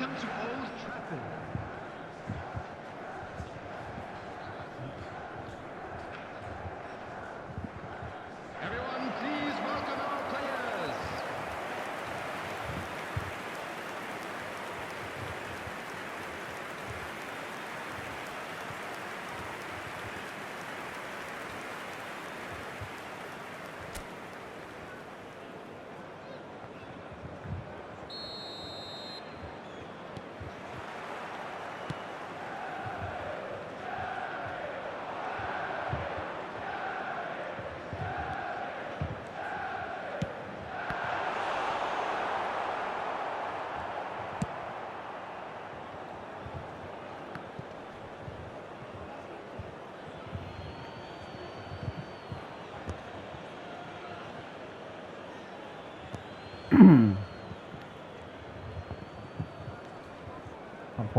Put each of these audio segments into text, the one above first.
Welcome to Old Trafford.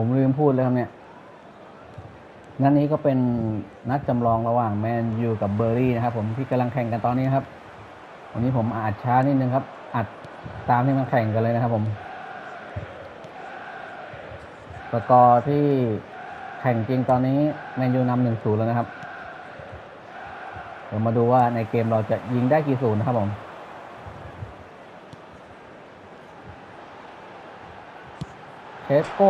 ผมลืมพูดเลยครับเนี่ยนัดนี้ก็เป็นนัดจำลองระหว่างแมนยูกับเบอร์รี่นะครับ ผมที่กำลังแข่งกันตอนนี้ครับ วันนี้ผมอัดช้านิดนึงครับ อัดตามที่มันแข่งกันเลยนะครับ ผมสกอร์ที่แข่งจริงตอนนี้แมนยูนำหนึ่งศูนย์แล้วนะครับ เดี๋ยวมาดูว่าในเกมเราจะยิงได้กี่ศูนย์นะครับผมเชสโก้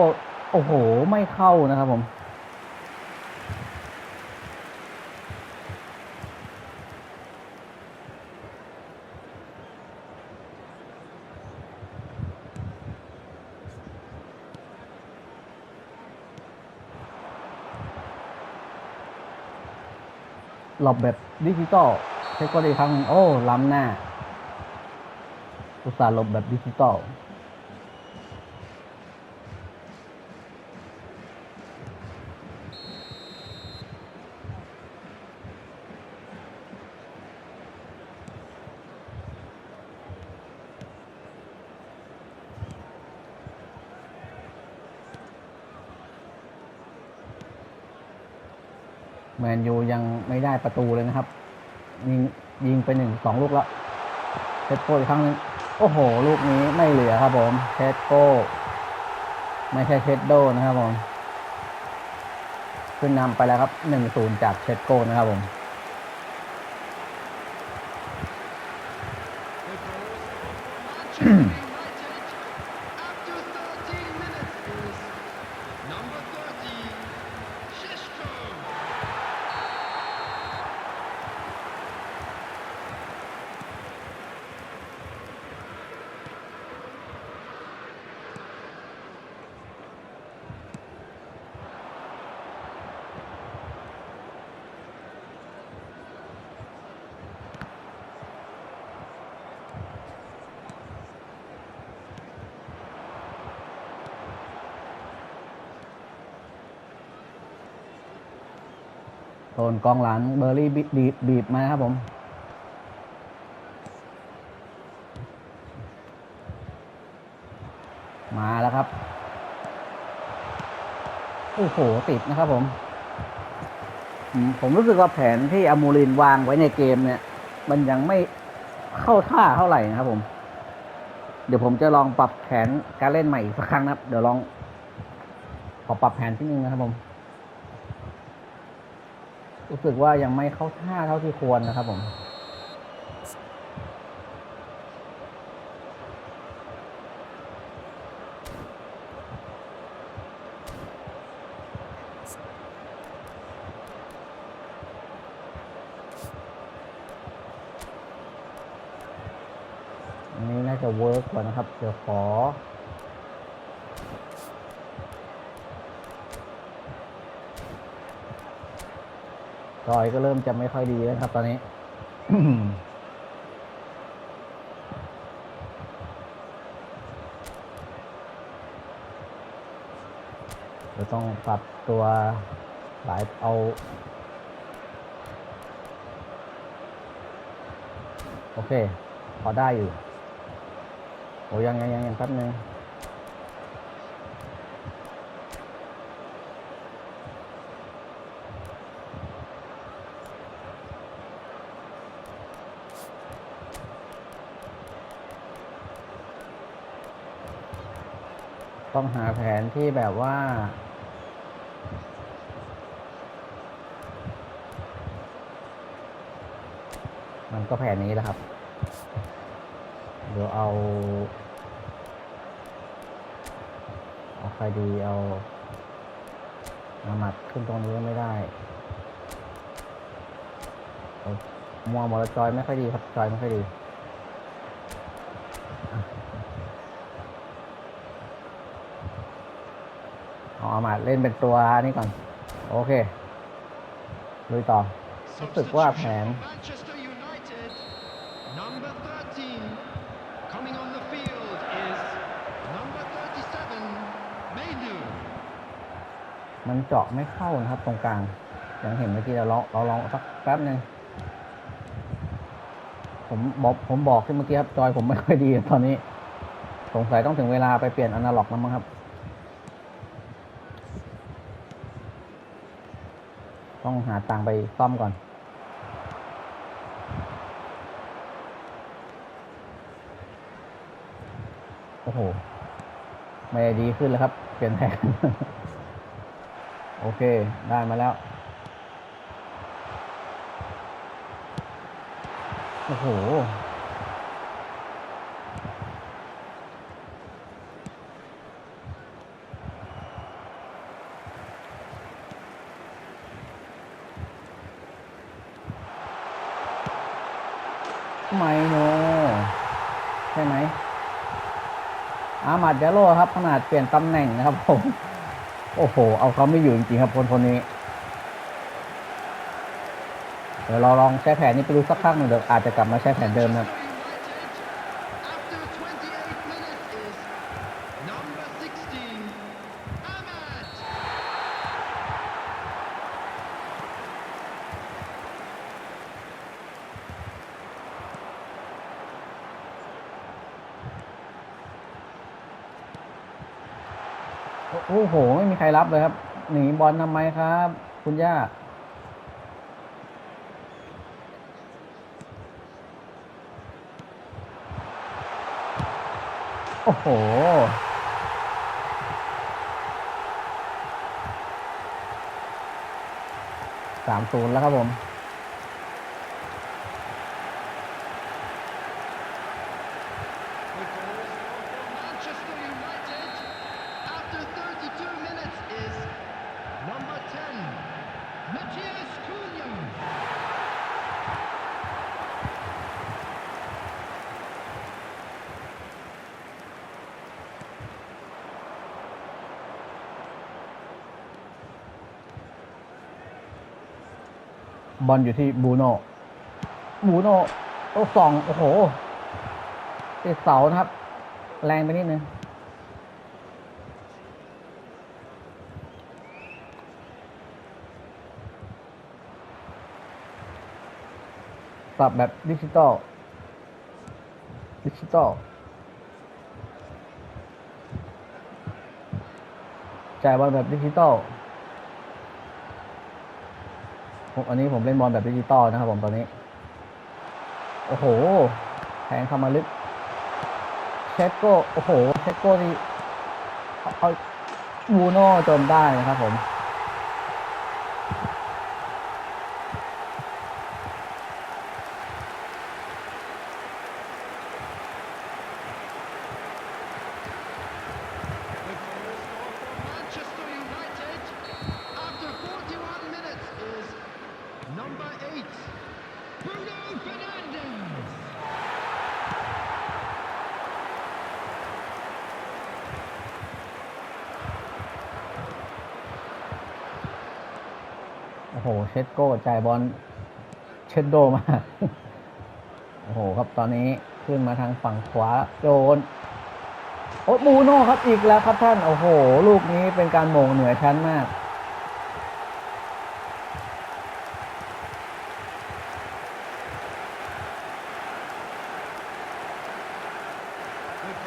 โอ้โห ไม่เข้านะครับผม หลบแบบดิจิตอลเช็คก็ได้ครั้งหนึ่งโอ้ ล้ำหน้า อุตส่าห์หลบแบบดิจิตอล แมนยูยัง ไม่ได้ประตูเลยนะครับ ยิงยิงไปหนึ่งสองลูกแล้วเชสโก้อีกครั้งนึงโอ้โห ลูกนี้ไม่เหลือครับผมเชสโก้ไม่ใช่เชสโดนะครับผม ขึ้นนำไปแล้วครับหนึ่งศูนย์จากเชสโก้นะครับผม The goal ดนกองหลังเบอร์รี่บีบบีบมาครับผมมาแล้วครับ โอ้โห ติดนะครับผม ผมรู้สึกว่าแผนที่อามูรินวางไว้ในเกมเนี่ย มันยังไม่เข้าท่าเท่าไหร่นะครับผม เดี๋ยวผมจะลองปรับแผนการเล่นใหม่อีกสักครั้งนะครับ เดี๋ยวลองขอปรับแผนที่นึงนะครับผม รู้สึกว่ายังไม่เข้าท่าเท่าที่ควรนะครับผมอันนี้น่าจะเวิร์กกว่านะครับ เดี๋ยวขอ จอยก็เริ่มจะไม่ค่อยดีแล้วครับ ตอนนี้จะต้องปรับตัวหลายเอาโอเค พอได้อยู่ โอ้ยังยังยังยังแป๊บนึง ต้องหาแผนที่แบบว่า มันก็แผนนี้แหละครับ เดี๋ยวเอา เอาใครดีเอาอามัดขึ้นตรงนี้ก็ไม่ได้มัวมอลจอยไม่ค่อยดีครับจอยไม่ค่อยดี เอาอามัดเล่นเป็นตัวนี้ก่อน โอเคลุยต่อรู้สึกว่าแผน Manchester United, number 13, coming on the field is number 37, Mainu. มันเจาะไม่เข้านะครับตรงกลาง อย่างเห็นเมื่อกี้เราลองเราลองสักแป๊บหนึ่งผมบอกผมบอกที่เมื่อกี้ครับ จอยผมไม่ค่อยดีตอนนี้ สงสัยต้องถึงเวลาไปเปลี่ยนอนาล็อกแล้วมั้งครับ ต้องหาตังไปซ่อมก่อน โอ้โห ไม่ดีขึ้นแล้วครับ เปลี่ยนแผนโอเค ได้มาแล้ว โอ้โห ไมโนใช่ไหมอามาดยาโลครับ ขนาดเปลี่ยนตำแหน่งนะครับผมโอ้โห เอาเขาไม่อยู่จริงๆครับคนคนนี้ เดี๋ยวเราลองใช้แผนนี้ไปดูสักครั้งหนึ่งเดี๋ยวอาจจะกลับมาใช้แผนเดิมนะครับ Manchester United, after 28 minutes is number 16, Ahmad. โอ้โห ไม่มีใครรับเลยครับ หนีบอลทำไมครับ คุณย่าโอ้โห สามศูนย์แล้วครับผม บอลอยู่ที่บูโน่บูโน่โอ้สองโอ้โหติดเสานะครับ แรงไปนิดนึงสับแบบดิจิตอล ดิจิตอลจ่ายบอลแบบดิจิตอล อันนี้ผมเล่นบอลแบบดิจิตอลนะครับผมตอนนี้ โอ้โหแทงเข้ามาลึกเชสโก้โอ้โหเชสโก้นี่เอาเอาบูโน่จนได้นะครับผม The goal scored for Manchester United after 41 minutes is number 8, Bruno Fernandes. โอ้โห เชสโก้จ่ายบอลเชดโดมาโอ้โหครับตอนนี้ขึ้นมาทางฝั่งขวาโจนโอ้บูโน่ครับอีกแล้วครับท่าน โอ้โห ลูกนี้เป็นการโมงเหนือชั้นมาก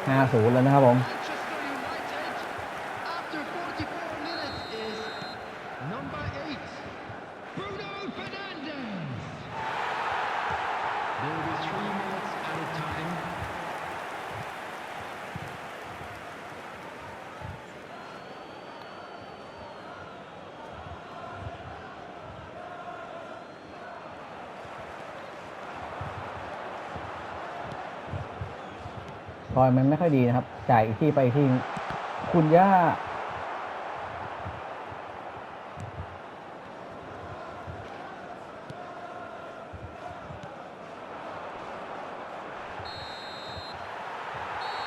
ห้าศูนย์แล้วนะครับผม ซอยมันไม่ค่อยดีนะครับ จ่ายอีกที่ไปที่ คุณย่า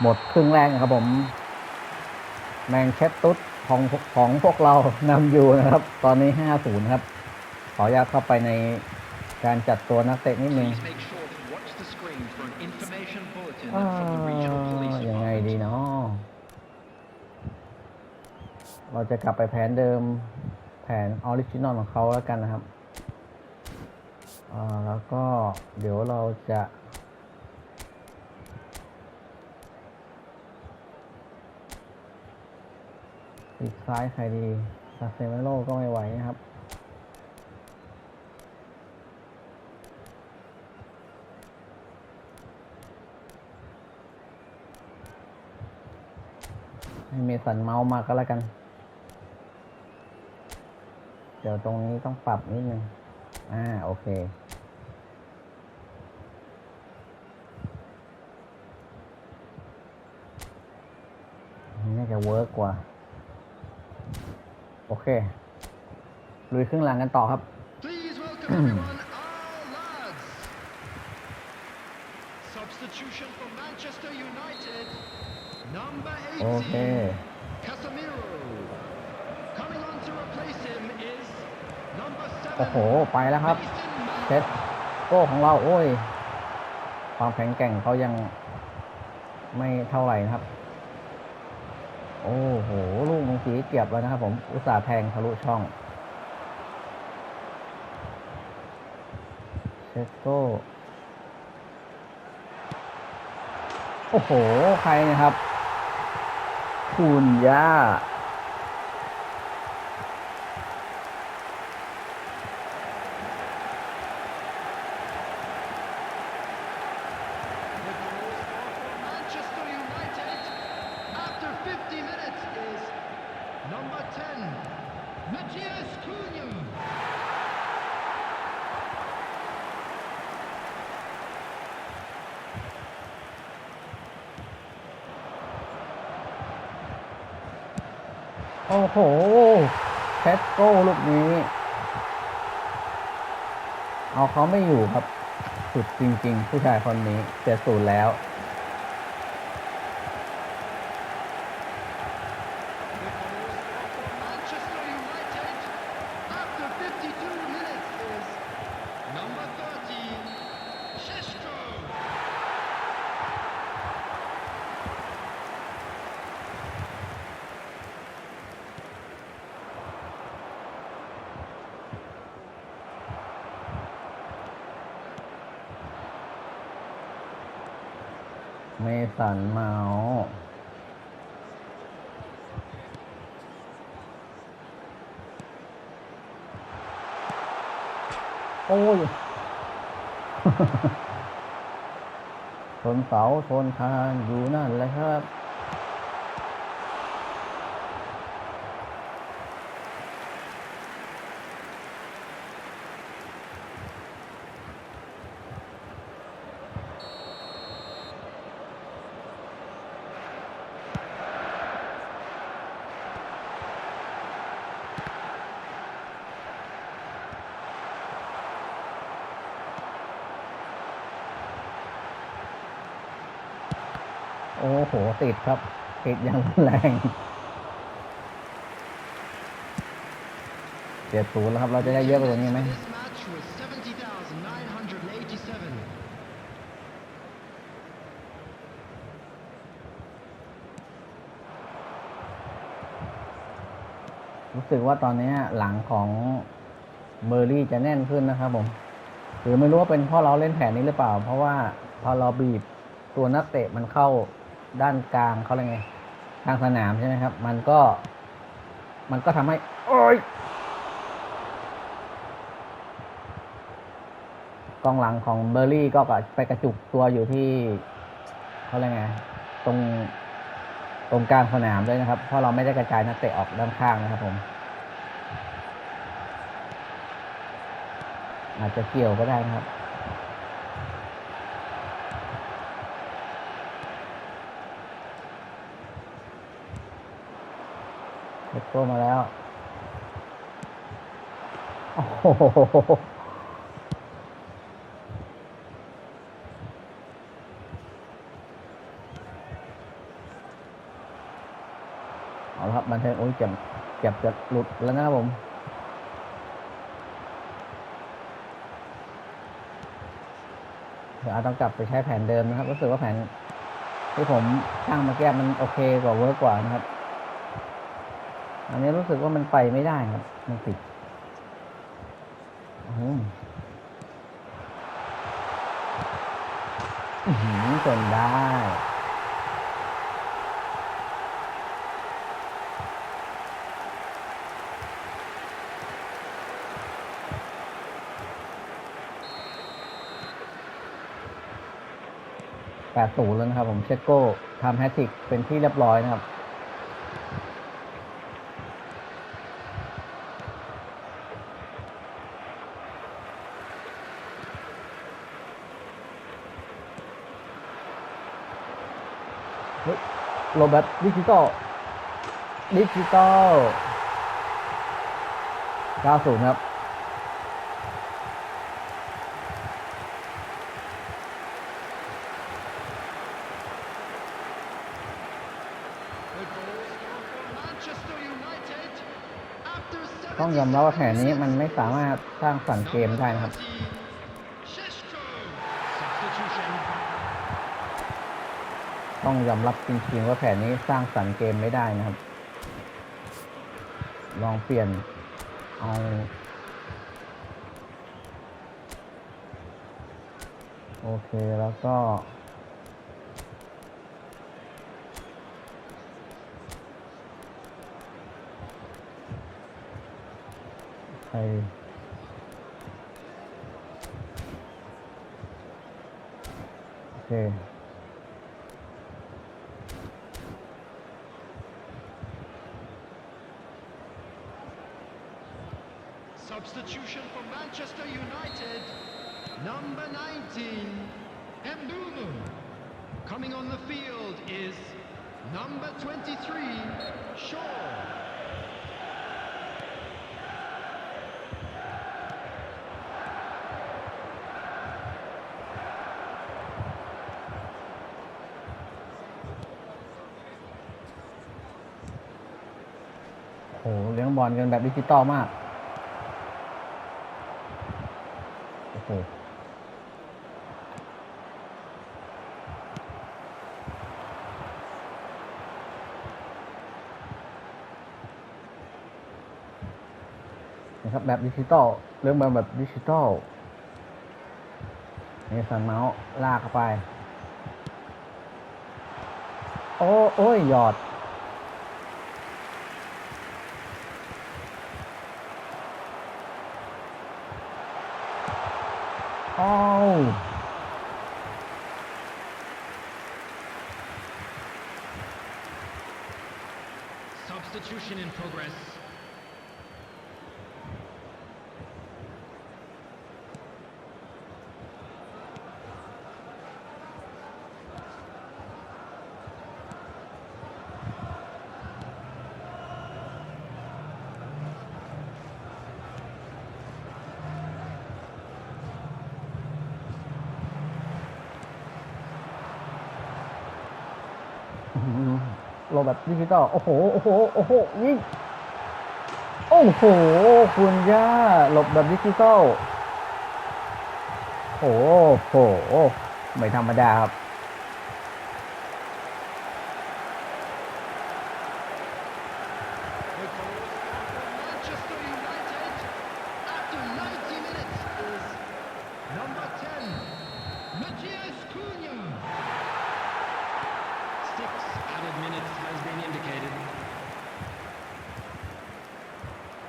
มดครึ่งแรกนะครับผม แมงเชสตุสของของพวกเรานำอยู่นะครับ ตอนนี้5-0ครับ ขออนุญาตเข้าไปในการจัดตัวนักเตะนิดนึง Please make sure to watch the screen for an information bulletin อ่า from the regional police ยังไง department. ดีเนาะเราจะกลับไปแผนเดิมแผนออริจินอลของเขาแล้วกันนะครับอ่าแล้วก็เดี๋ยวเราจะีกซ้ายใครดีซาเซเมโลก็ไม่ไหวนะครับให้เมสันเมาส์มาก็แล้วกัน เดี๋ยวตรงนี้ต้องปรับนิดนึง อ่า โอเค น่าจะเวิร์กกว่า โอเค ลุยครึ่งหลังกันต่อครับ Please welcome everyone, our lads. Substitution for Manchester United, number โอเค 18, Casemiro. Coming on to replace him is number โอ้โห 7, ไปแล้วครับ Mason เซ Mount. ตโก้ของเรา โอ้ย ความแข็งแกร่งเขายังไม่เท่าไหร่นะครับ โอ้โห ลูกมังสีเกียบแล้วนะครับผม อุตส่าห์แทงทะลุช่อง เชตโก้ โอ้โห ใครนะครับ คุณย่า โอ้โหเซตโก้ลูกนี้ เอาเขาไม่อยู่ครับ สุดจริง ๆ ผู้ชายคนนี้เสียศูนย์แล้ว The goal scorer for Manchester United after 52 minutes is number 30, Sheshko. เมสันเมาส์โอ้ยชนเสาชนคานอยู่นั่นแหละครับ อ้โห ติดครับ ติดอย่างแรงเจ็ดศูนย์แล้วครับ เราจะได้เยอะกว่านี้ไหมรู้สึกว่าตอนนี้หลังของเบอร์รี่จะแน่นขึ้นนะครับผม หรือไม่รู้ว่าเป็นเพราะเราเล่นแผนนี้หรือเปล่า เพราะว่าพอเราบีบตัวนักเตะมันเข้า ด้านกลางเขาเรียกไงกลางสนามใช่ไหมครับ มันก็ มันก็ทำให้ โอ้ยกองหลังของเบอร์รี่ก็ไปกระจุกตัวอยู่ที่เขาเรียกไงตรงตรงกลางสนามด้วยนะครับ เพราะเราไม่ได้กระจายนักเตะออกด้านข้างนะครับผม อาจจะเกี่ยวก็ได้นะครับ เช็คโก้มาแล้ว โอ้โหเอาละครับบันเทิงโอ้ยเจ็บเจ็บจะหลุดแล้วนะครับผมเดี๋ยวอาจต้องกลับไปใช้แผนเดิมนะครับ รู้สึกว่าแผนที่ผมช่างมาแก้มันโอเคกว่าเวิร์กกว่านะครับ อันนี้รู้สึกว่ามันไปไม่ได้ครับ มันติดอืมอื้อหือจนได้8-0แล้วนะครับผมเชโก้ทำแฮตทริกเป็นที่เรียบร้อยนะครับ โรแบบดิจิตอลดิจิตอล90 ครับต้องยอมรับว่าแผนนี้มันไม่สามารถสร้างสรรค์เกมได้นะครับ Shishko. Substitution. ต้องยอมรับจริงๆว่าแผนนี้สร้างสรรค์เกมไม่ได้นะครับ ลองเปลี่ยนเอาโอเคแล้วก็ ใครโอเค Substitution for Manchester United. Number 19, Mbulu. Coming on the field is number 23, Shaw. โอ้โหเลี้ยง บอลกันแบบดิจิตอลมาก โอ้โหนะครับแบบดิจิตอลเรื่องแบบแบบดิจิตอลนี่สันเมาส์ลากเข้าไป โอ้โอ้ยหยอด อ้าว Substitution in progress. โลแบบดิจิตอลโอ้โห โอ้โห โอ้โหยิงโอ้โห คุณย่าหลบแบบดิจิตอลโอ้โห ไม่ธรรมดาครับ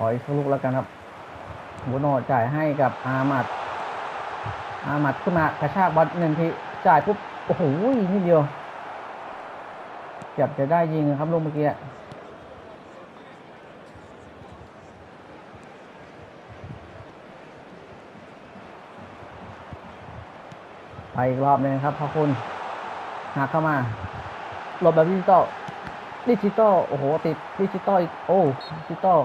ขออีกสักลูกแล้วกันครับบูโน่จ่ายให้กับอามัดอามัดขึ้นมากระชากบอลหนึ่งทีจ่ายปุ๊บโอ้โหนิดเดียวเกือบจะได้ยิงนะครับลูกเมื่อกี้ไปอีกรอบหนึงครับพอคุณหักเข้ามาหลบแบบดิจิตอลดิจิตอลโอ้โห ติดดิจิตอลอีก โอ้ดิจิตอล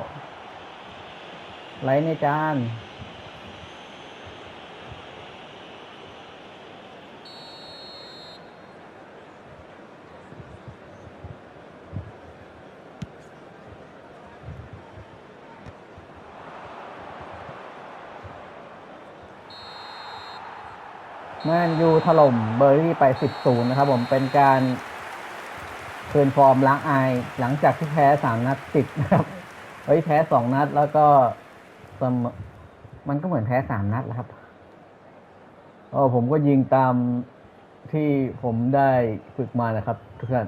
ไหลในจานแมนยูถล่มเบอร์รี่ไป 10-0 นะครับผมเป็นการคืนฟอร์มล้างอาย หลังจากที่แพ้ 3 นัดติดนะครับเฮ้ยแพ้ 2 นัดแล้วก็ เสมอมันก็เหมือนแพ้สามนัดแล้วครับโอ้ผมก็ยิงตามที่ผมได้ฝึกมานะครับ ทุกท่าน